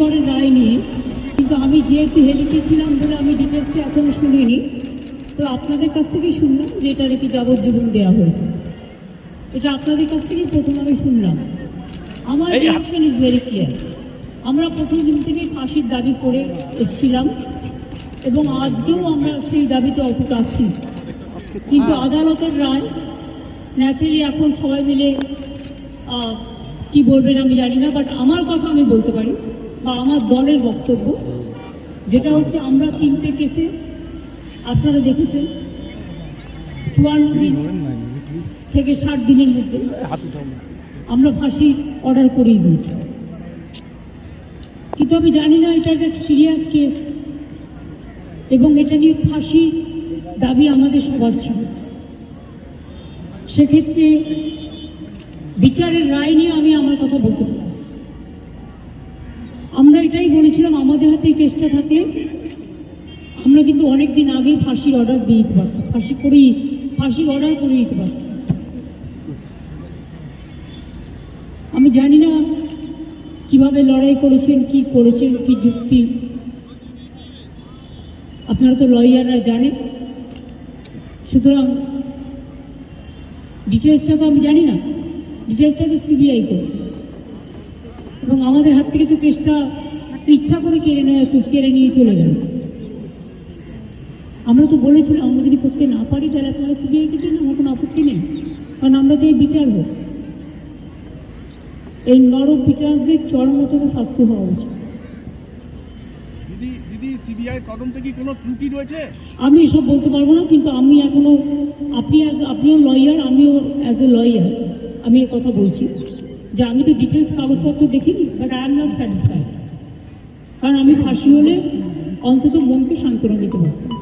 করের রায় নিয়ে কিন্তু আমি যেহেতু হেলিতে ছিলাম বলে আমি ডিটেলসটা এখনও শুনিনি তো আপনাদের কাছ থেকেই শুনলাম যে এটা নাকি যাবজ্জীবন দেওয়া হয়েছে। এটা আপনাদের কাছ থেকেই প্রথম আমি শুনলাম। আমার রিয়াকশন ইজ ভেরি ক্লিয়ার আমরা প্রথম দিন থেকেই ফাঁসির দাবি করে এসেছিলাম এবং আজকেও আমরা সেই দাবিতে অটুট আছি। কিন্তু আদালতের রায় ন্যাচারালি এখন সবাই মিলে কি বলবেন আমি জানি না বাট আমার কথা আমি বলতে পারি। বা আমার দলের বক্তব্য, যেটা হচ্ছে আমরা তিনটে কেসে, আপনারা দেখেছেন, চুয়ান্ন দিন থেকে ষাট দিনের মধ্যে আমরা ফাঁসি অর্ডার করেই দিয়েছি। কিন্তু আমি জানি না, এটা একটা সিরিয়াস কেস এবং এটা নিয়ে ফাঁসি দাবি আমাদের সবার ছিল। সেক্ষেত্রে বিচারের রায় নিয়ে আমি আমার কথা বলতে পারি এটাই বলেছিলাম, আমাদের হাতে কেসটা থাকলে আমরা কিন্তু অনেক দিন আগেই ফাঁসির অর্ডার দিয়ে দিতে পারতাম। ফাঁসি করেই, ফাঁসির অর্ডার করে দিতে পারতাম। আমি জানি না কীভাবে লড়াই করেছেন, কি করেছেন, কি যুক্তি। আপনারা তো লয়াররা জানেন। সুতরাং ডিটেলসটা তো আমি জানি না। ডিটেলসটা তো সিবিআই করেছে। এবং আমাদের হাত থেকে তো কেসটা ইচ্ছা করে কেড়ে নেওয়া কেড়ে নিয়ে চলে গেল। আমরা তো বলেছিলাম আমরা যদি করতে না পারি তাহলে আপনারা সিবিআইকে দিন আমার কোনো আপত্তি নেই। কারণ আমরা চাই বিচার হোক এই নরক বিচারদের চরমতম শাস্তি হওয়া উচিত। দিদি দিদি সিবিআই তদন্তে কি কোনো ত্রুটি রয়েছে? আমি এসব বলতে পারব না কিন্তু আমি এখনও আপনি আপনিও লয়ার আমিও অ্যাজ এ লয়ার আমি কথা বলছি। যে আমি তো ডিটেলস কাগজপত্র দেখিনি but I am not satisfied কারণ আমি ফাঁসি হলে অন্তত মনকে সান্ত্বনা দিতে পারতাম।